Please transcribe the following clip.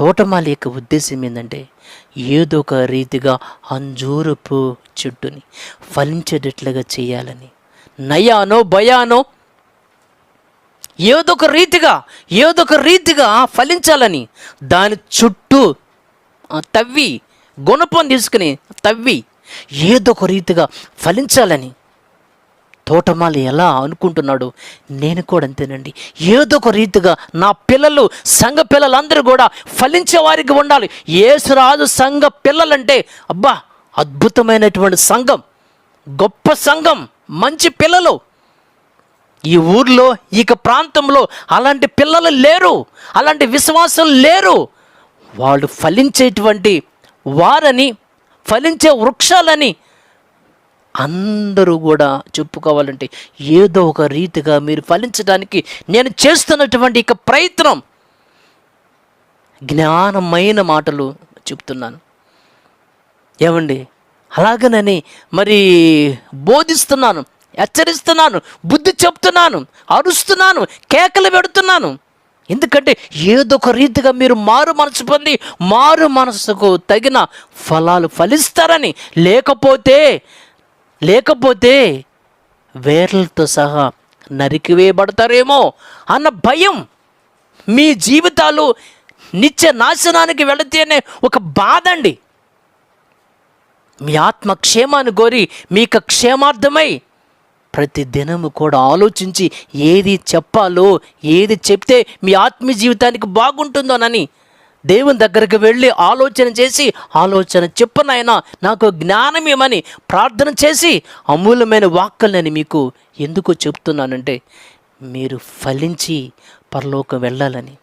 తోటమాలి యొక్క ఉద్దేశం ఏంటంటే ఏదో ఒక రీతిగా అంజూరపు చెట్టుని ఫలించేటట్లుగా చేయాలని. నయానో భయానో ఏదో ఒక రీతిగా ఏదో ఒక రీతిగా ఫలించాలని. దాని చుట్టూ తవ్వి గుణపం తీసుకుని తవ్వి ఏదో ఒక రీతిగా ఫలించాలని. తోటమాలి ఎలా అనుకుంటున్నాడు నేను కూడా అంతేనండి. ఏదో ఒక రీతిగా నా పిల్లలు సంఘ పిల్లలందరూ కూడా ఫలించే వారికి ఉండాలి. ఏసురాజు సంఘ పిల్లలంటే అబ్బా అద్భుతమైనటువంటి సంఘం గొప్ప సంఘం మంచి పిల్లలు. ఈ ఊర్లో ఇక ప్రాంతంలో అలాంటి పిల్లలు లేరు అలాంటి విశ్వాసం లేరు. వాళ్ళు ఫలించేటువంటి వారని ఫలించే వృక్షాలని అందరూ కూడా చెప్పుకోవాలంటే ఏదో ఒక రీతిగా మీరు ఫలించడానికి నేను చేస్తున్నటువంటి ఇక ప్రయత్నం. జ్ఞానమైన మాటలు చెప్తున్నాను. ఏమండి? అలాగనని మరి బోధిస్తున్నాను హెచ్చరిస్తున్నాను బుద్ధి చెప్తున్నాను అరుస్తున్నాను కేకలు పెడుతున్నాను. ఎందుకంటే ఏదో ఒక రీతిగా మీరు మారు మనసు పొంది మారు మనసుకు తగిన ఫలాలు ఫలిస్తారని లేకపోతే లేకపోతే వేర్లతో సహా నరికివేయబడతారేమో అన్న భయం మీ జీవితాలు నిత్య నాశనానికి వెళితేనే ఒక బాధ అండి. మీ ఆత్మ క్షేమాన్ని కోరి మీకు క్షేమార్థమై ప్రతి దినము కూడా ఆలోచించి ఏది చెప్పాలో ఏది చెప్తే మీ ఆత్మీయ జీవితానికి బాగుంటుందోనని దేవుని దగ్గరికి వెళ్ళి ఆలోచన చేసి ఆలోచన చెప్పనైనా నాకు జ్ఞానం ఇవ్వమని ప్రార్థన చేసి అమూల్యమైన వాక్కులని మీకు ఎందుకు చెప్తున్నానంటే మీరు ఫలించి పరలోకం వెళ్ళాలని.